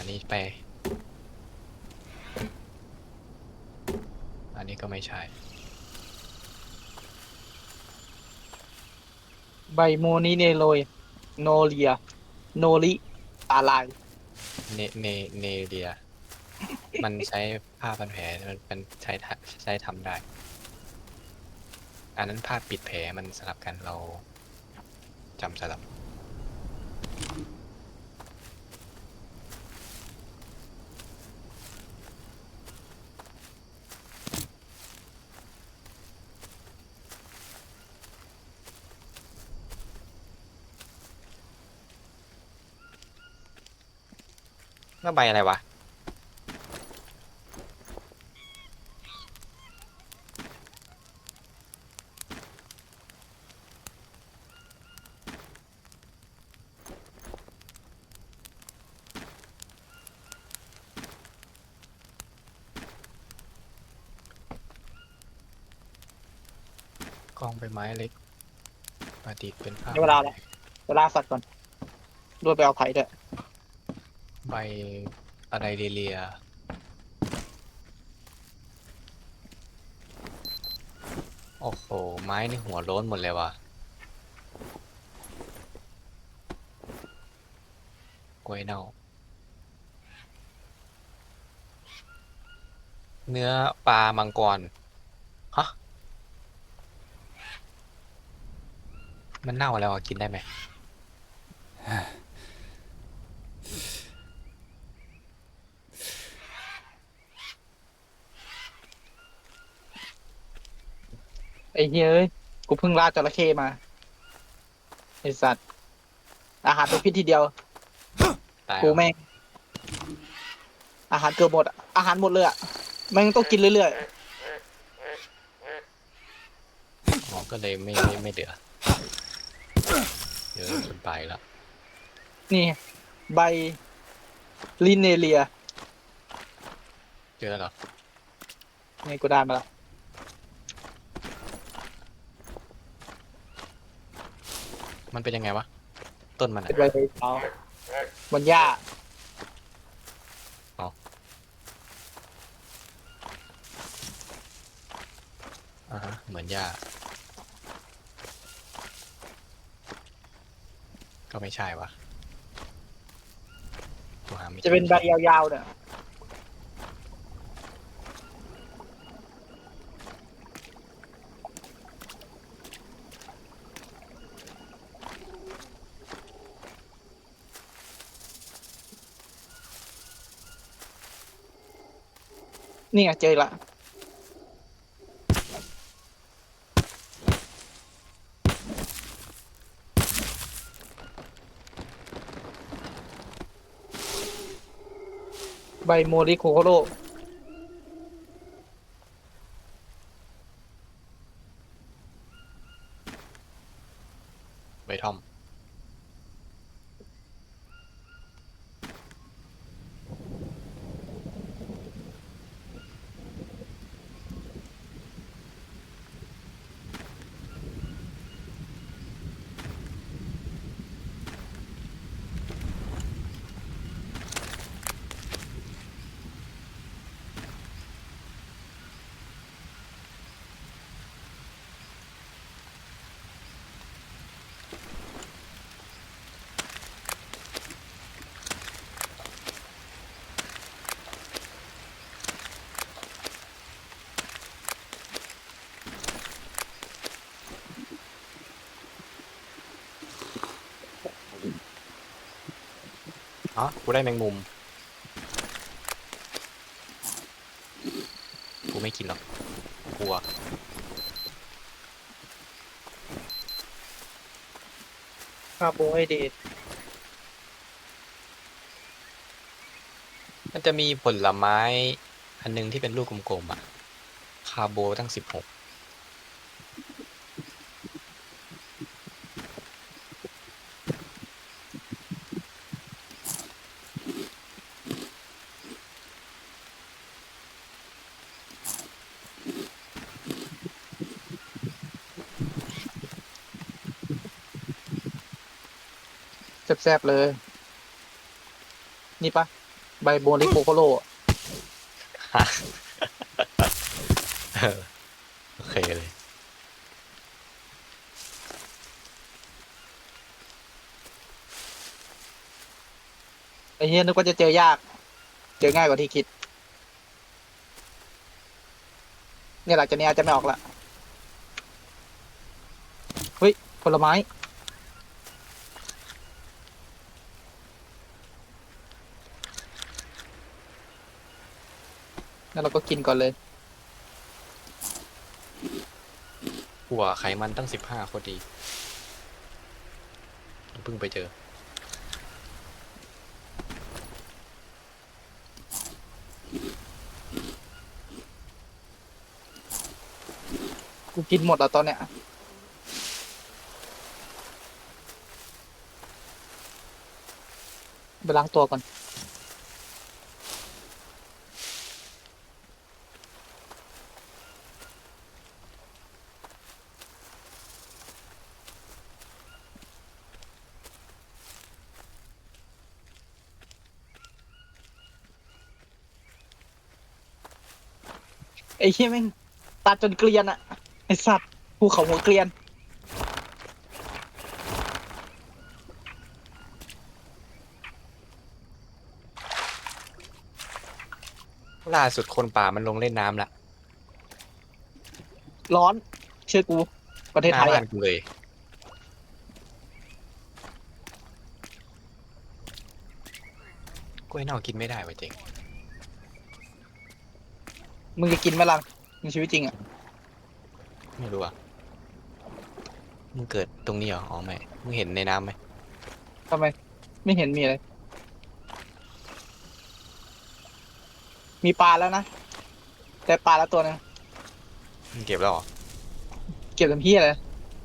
อันนี้ไป อันนี้ก็ไม่ใช่ ใบโมนีเนโรยโนเลีย โนริอะไรเนเนเนเดีย มันใช้ผ้าพันแผลมันเป็นใช้ทะใช้ทำได้ อันนั้นผ้าปิดแผลมันสลับกันเราจำสลับ แล้วใบอะไรวะ กองใบไม้เล็กประดิษฐ์เป็นภาพเวลาละเวลาสัตว์ก่อนรวดไปเอาไผ่ด้วย ใบอะไรเลีย โอ้โห ไม้นี่หัวโล้นหมดเลยว่ะกล้วยเน่า เนื้อปลามังกร ฮะ มันเน่าแล้วอะกินได้ไหม ไอ้เฮ้ยเอ้ย กูเพิ่งล่าจระเข้มา ไอสัตว์ อาหารเป็นพิษทีเดียว ตายกูแล้วแม่ง อาหารเกือบหมดอะอาหารหมดเลยอะแม่งต้องกินเรื่อยอ๋อก็เลยไม่ไม่ไม่เดือดเดี๋ยวคนไปแล้วๆ นี่ ใบลินเนเลีย เจอเหรอนี่กูได้มาแล้ว มันเป็นยังไงวะ ต้นมันเป็นอะใบเท้าบนหญ้าอ่าฮะเหมือนหญ้าก็ไม่ใช่วะกูหาไม่จอจะเป็นใบยาวๆเนี่ย นี่ไงเจอละใบโมริโคโคโรใบทอม อ๋อกูได้แมงมุม กูไม่กินหรอก กลัว คาร์โบไฮเดรตมันจะมีผลไม้ อันนึงที่เป็นลูกกลมๆอะคาร์โบตั้งสิบหก แซ่บๆเลย นี่ปะใบโบลิโคโคโลอะฮะเออโอเคเลย ไอ้เฮียนึกว่าจะเจอยาก เจอง่ายกว่าที่คิด เนี่ยหลังจากนี้อาจจะไม่ออกละ เฮ้ย ผลไม้ แล้วเราก็กินก่อนเลย หัวไขมันตั้งสิบห้าโคตรดีเพิ่งไปเจอ กูกินหมดแล้วตอนเนี้ยไปล้างตัวก่อน ไอ้เหี้ยแม่งตัดจนเกลียนอะไอ้สัตว์ภูเขาหัวเกลียน ล่าสุดคนป่ามันลงเล่นน้ำละร้อนเชื่อกู ประเทศหไทน้ายบ้าอะนกูเลยกล้วยเน่ากินไม่ได้ว่ะเจ๋ง มึงจะกินไหมล่ะในชีวิตจริงอะไม่รู้อะ มึงเกิดตรงนี้เหรอ อ๋อไม่ มึงเห็นในน้ำไหมทำไม ไม่เห็นมีอะไร มีปลาแล้วนะ แต่ปลาแล้วตัวหนึงมึงเก็บแล้วเหรอเก็บทำพี่อะไร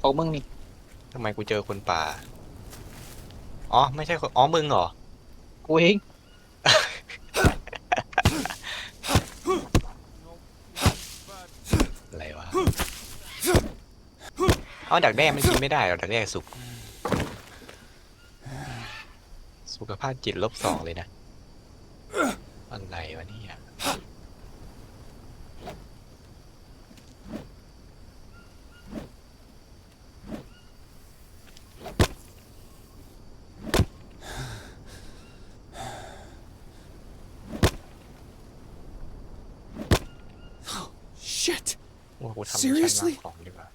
ของมึงนี่ทำไมกูเจอคนป่า อ๋อ ไม่ใช่คนอ๋อ มึงเหรอ กูเอง อะไรวะ เอาดักแด้มันกินไม่ได้หรอดักแด้สุก สุขภาพจิตลบสองเลยนะ อะไรวะเนี่ย Shit! ว่ากูทำชั้นวาง Seriously? ของดีกว่า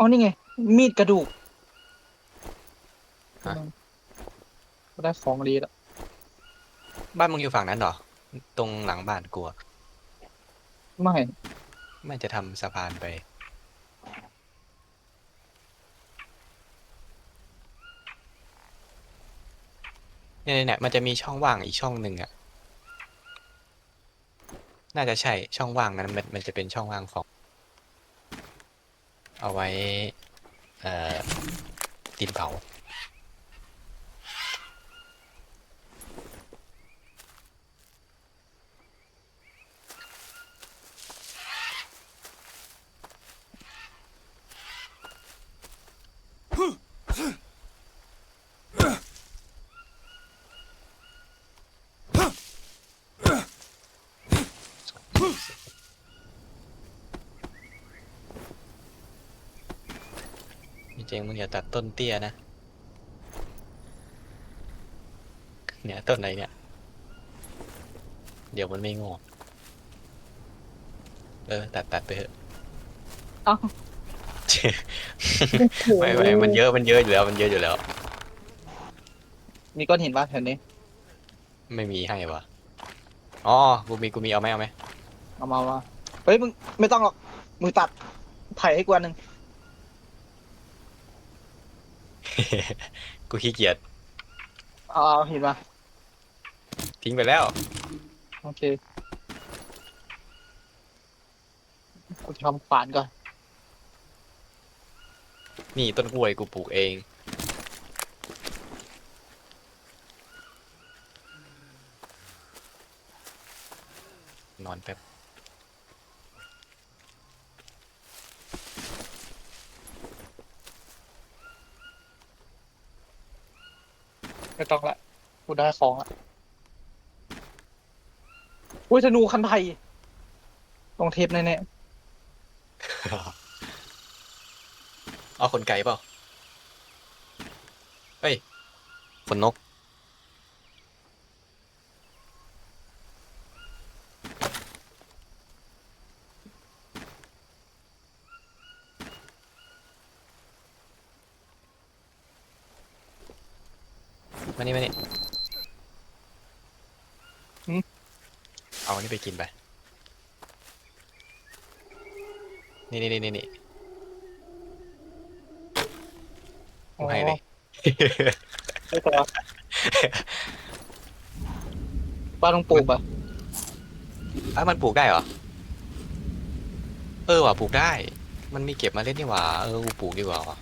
อ๋อ นี่ไง มีดกระดูกฮะก็ได้ของดีแล้วบ้านมึงอยู่ฝั่งนั้นเหรอ ตรงหลังบ้านกูอะไม่ไม่จะทำสะพานไปเนี่ยเนี่ยมันจะมีช่องว่างอีกช่องหนึ่งอะน่าจะใช่ช่องว่างนั้นมันมันจะเป็นช่องว่างของ เอาไว้ เอ่อดินเผา พี่เจงมึงอย่าตัดต้นเตี้ยนะ เนี่ยต้นไหนเนี่ย เดี๋ยวมันไม่งอกเออตัดตัดไปเถอะเอ้าไม่ไม่มันเยอะมันเยอะอยู่แล้วมันเยอะอยู่แล้ว มีก้อนหินปะแถวนี้ ไม่มีให้วะอ๋อกูมีกูมีเอาไหมเอาไหมเอามามาเฮ้ยมึงไม่ต้องหรอกมือตัดไถ่ให้กวนหนึ่ง กูขี้เกียจเอาเอาหินมาทิ้งไปแล้ว โอเคกูทำขวานก่อนนี่ต้นกล้วยกูปลูกเอง นอนแป๊บ ต้องละกูได้ของละอุ้ยธนูคันไทยต้องเทปแน่เอาคนไก่เปล่าเฮ้ยคนนก มานี่มานี่เอาอันนี้ไปกินไป นี่นี่นี่นี่ๆกูให้เลย ไม่ต่อบ้านต้องปลูกปะอะมันปลูกได้เหรอ เออว่ะปลูกได้ มันมีเก็บเมาเล่นนี่หว่า เออกูปลูกดีกว่าวะ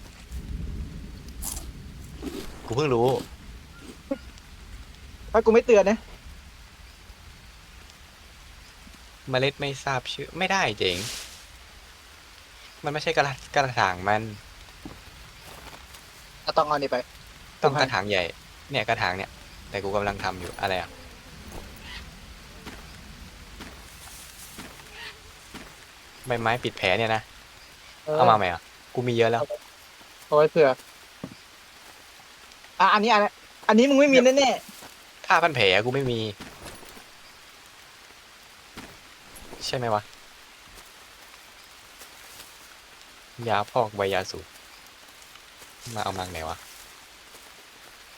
กูเพิ่งรู้ ถ้ากูไม่เตือนนะเมล็ดไม่ทราบชื่อไม่ได้เจ๋ง มันไม่ใช่กระกระถางมันเอาต้องเอานี่ไป ต้องทำไมกระถางใหญ่ เนี่ยกระถางเนี่ย แต่กูกำลังทำอยู่อะไรอะ ใบไม้ปิดแผลเนี่ยนะ เอามาไหมอะ กูมีเยอะแล้ว เอาไว้เผื่ออะอันนี้อันนี้อันนี้มึงไม่มีแน่ ผ้าพันแผลกูไม่มี ใช่ไหมวะ ยาพอกใบยาสูบมาเอามาจากไหนวะ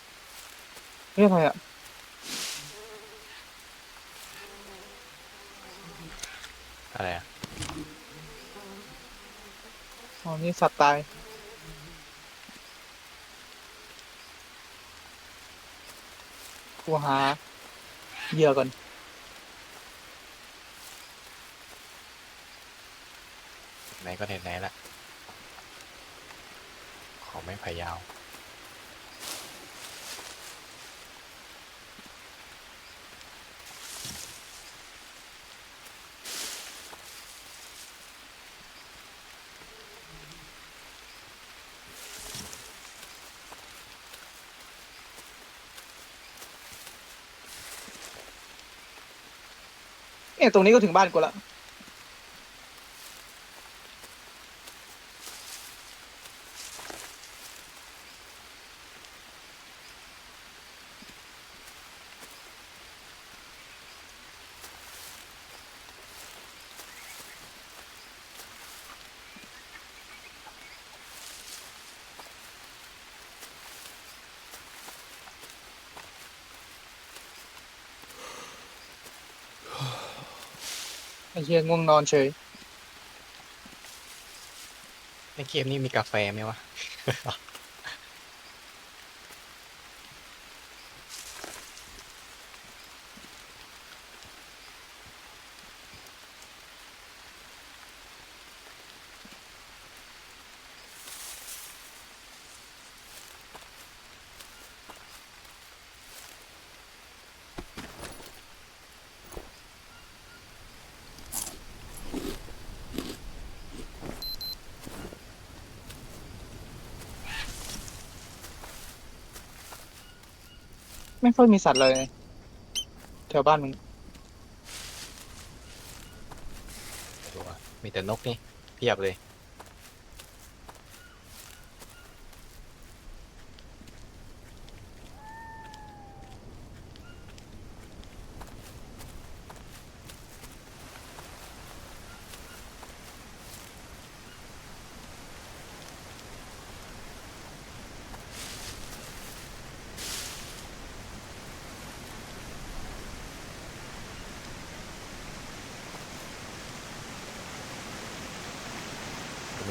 ๆนี่อะไรอะอะไรอะอ๋อนี่สัตว์ตาย กูหาเหยื่อก่อน ไหนก็ไหนๆละ ขอไม่พยายาว เนี่ยตรงนี้ก็ถึงบ้านกูละ เหี้ยง่วงนอนเฉยในเกมนี้มีกาแฟไหมวะ ไม่ค่อยมีสัตว์เลยแถวบ้านมึงดูว่ามีแต่นกนี่เพียบเลย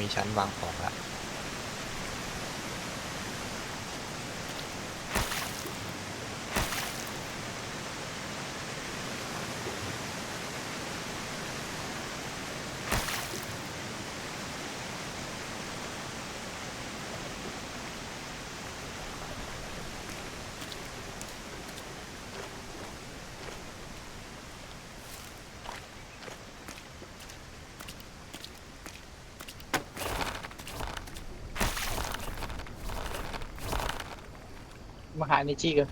มี ชั้นวางของละ หายในจีกัน